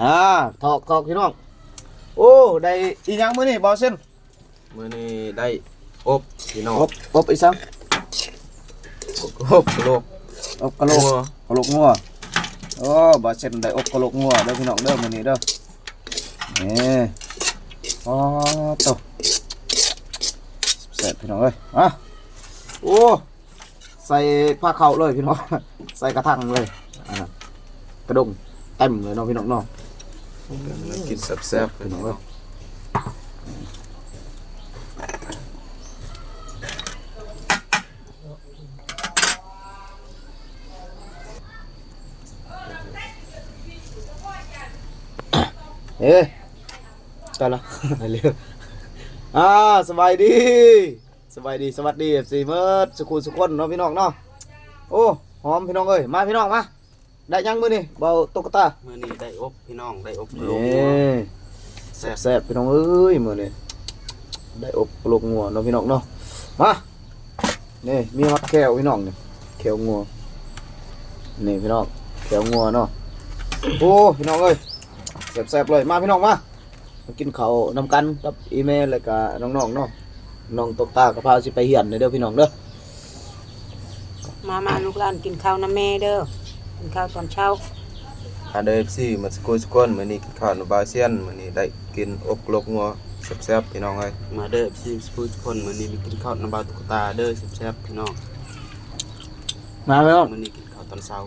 อ่าถอกถอกพี่น้อง โอ้ ได้อีหยังมื้อนี่บ่เส้นมื้อนี้ได้อบพี่น้องอบอบอีสังอบโลกอบกะโหลกกะโหลกงัวโอ้บ่เส้นได้อบกะโหลกงัวเด้อพี่น้องเด้อมื้อนี้เด้อนี่อ๋อโตแซ่บพี่น้องเอ้ยอะโอ้ใส่ผ้าเข้าวเลยพี่น้อง ใส่กระถางเลยอ่ากระดงเต็มเลยเนาะพี่น้องเนาะ มากินแซ่บๆพี่น้องเอ้ยเอ้ยตายละไปเร็วอ่าสบายดีสบายดีสวัสดี FC เมิดสุขุสุขคนเนาะพี่น้องเนาะโอ้หอมพี่น้องเอ้ยมาพี่น้องมา ได้ยังมื้อนี่เบาตุ๊กตามื้อนี้ได้อบพี่น้องได้อบเอโลกงัว้แซ่บแซ่บๆพี่น้องเอ้ยมื้อนี้ได้อบกระโหลกงัวเนาะพี่น้องเนาะมานี่มีมัดแก้วพี่น้องนี่แก้วงัวนี่พี่น้องแก้วงัวเนาะโอ้พี่น้องเอ้ยแซ่บๆเลยมาพี่น้องมามากินข้าวนำกันกับอีเมลแล้วก็น้องๆเนาะน้องตกตาก็พาสิไปเฮียนเด้อพี่น้องเด้อมามาลูกหลานกินข้าวน้ำแม่เด้อ กินข้าวตอนเช้าอันเดอ FC มาสกุลสกุลมื้อนี้กินข้าวในบาเซียนมื้อนี้ได้กินอบโลกงัวแซ่บๆพี่น้องเอ้ยมาเด้อ FC สกุลสกุลมื้อนี้มีกินข้าวในบาตุ๊กตาเด้อแซ่บๆพี่น้องมาพี่น้องมื้อนี้กินข้าวตอนเช้า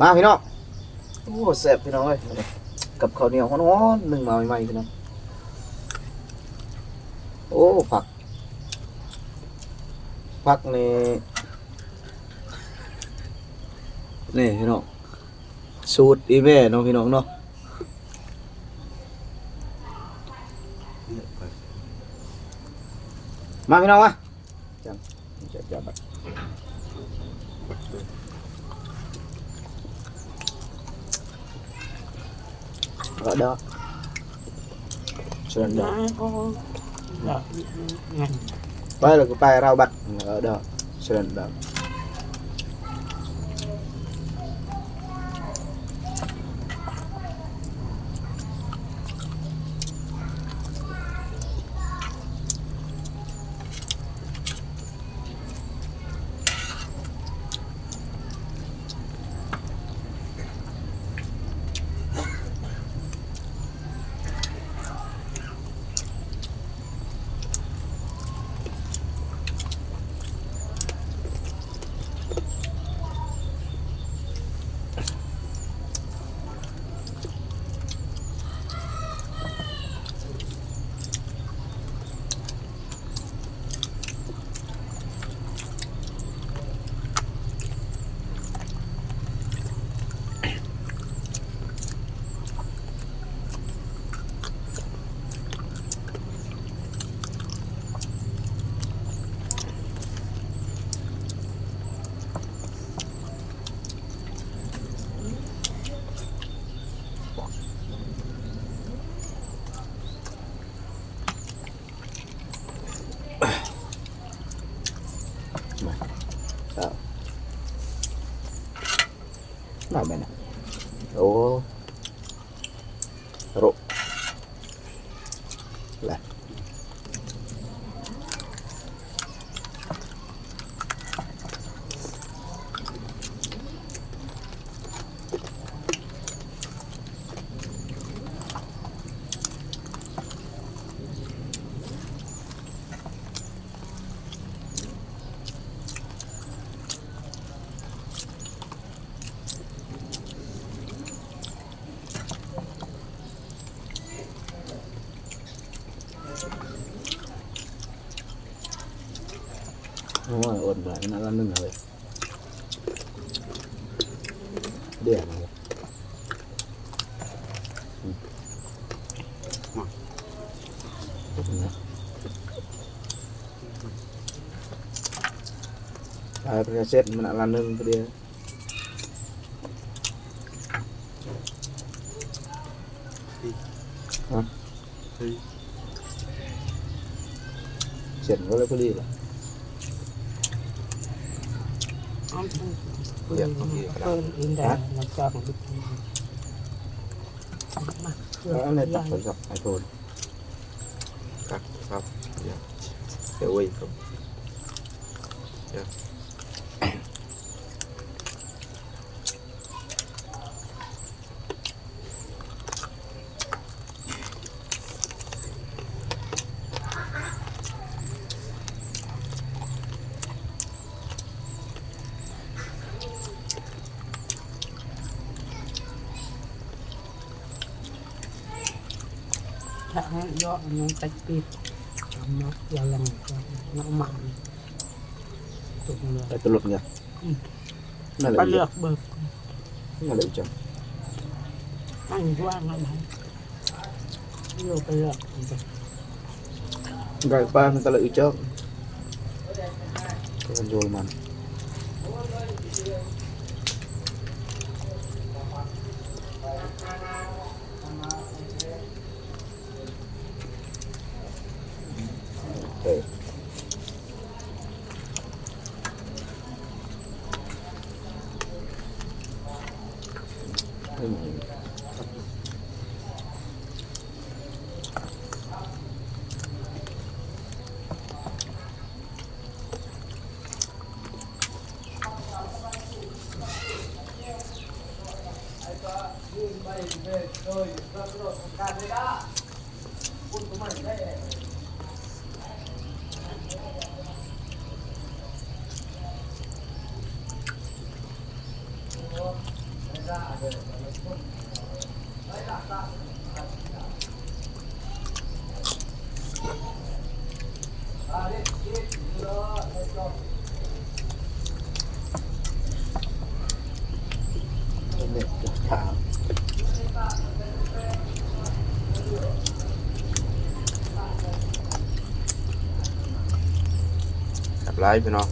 มาพี่น้องโอ้แซ่บพี่น้องเอ้ยกับข้าวเหนียวฮ้อนๆนึ่งมาใหม่ๆพี่น้องโอ้ผักผักนี่ นี่พี่น้องสูตรอีเมลเนาะพี่น้องเนาะมาพี่น้องมาจังจะจะบัด ở đó Sơn มา đó โอ้เดี๋ยวงั้น đây là cái bài rau bạch ở đó Sơn đó Đó. Tama na. Oo. โอ้ยอดหลายขนาดนั้นนึงเลย เดี๋ยวนะอืมขอบคุณนะไปประเสร็จมันไรนึงพอดีเฮ้ยเสร็จอดีละเอาปืนปืนอินแดงมันจองมาแล้วอะไรตัดใหรับไอโฟนครับครับเดี๋ยวเดี๋ยวไว้ครับเดี๋ยว ถ้าย่อน้องตะปีทำนักยาลังน้องหมันตุกเลยไอตลกเนี่ยนั่นแหละก็เลือกเบิกนั่นแหละจังนั่งว่างอะไรเลือกไปเลือกไก่ปลามันตะละอีเจ้าก็มันโยนมันเอ้ย ไม่มี เนี่ยถามครับไลฟ์พี่น้อง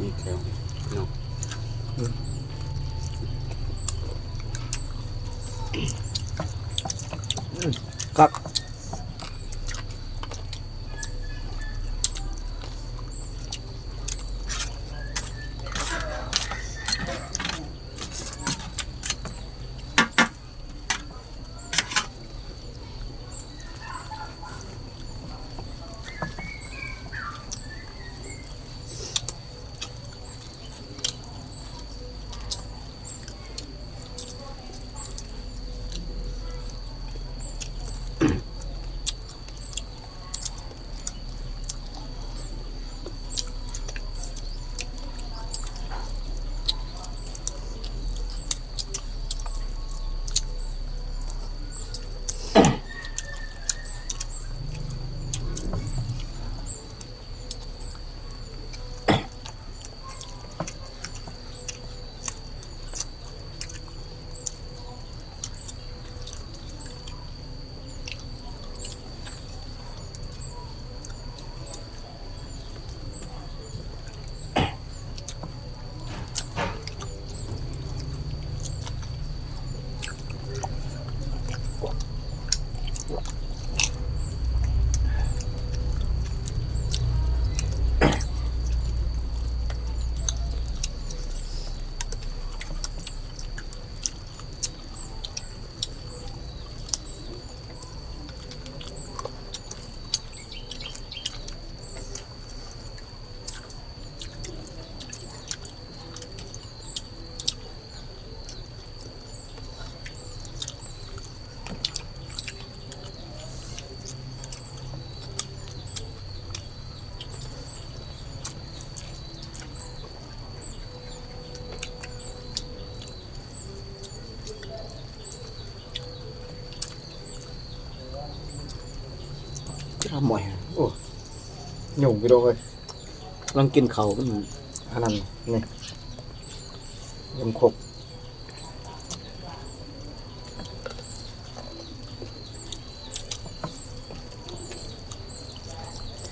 นี่แค่เนาะ ค Yeah. ทำหมอยโอ้หยุ่งไปโดนเลยลองกินเขาวมันอันนั้นนี่ยำคก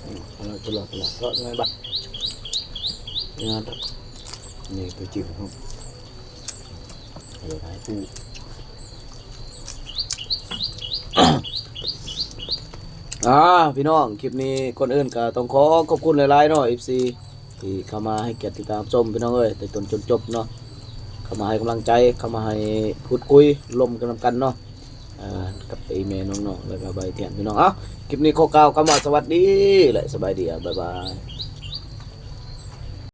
อืมเอาละตลอดตลอดก็ไม่บักงานนี่ไปจิ้มครับเอาไปให้ปู อ่าพี่น้องคลิปนี้คนอื่นก็ต้องขอขอบคุณหลายๆเนาะ FC ที่เข้ามาให้เกียรติติดตามชมพี่น้องเอ้ยแต่ต้นจนจบเนาะเข้ามาให้กำลังใจเข้ามาให้พูดคุยลมกันกันเนาะอ่ากับไอเมน้องๆแล้วก็ใบเทียนพี่น้องเอ้าคลิปนี้ขอกล่าวคำว่าสวัสดีและสบายดีอะบ๊ายบาย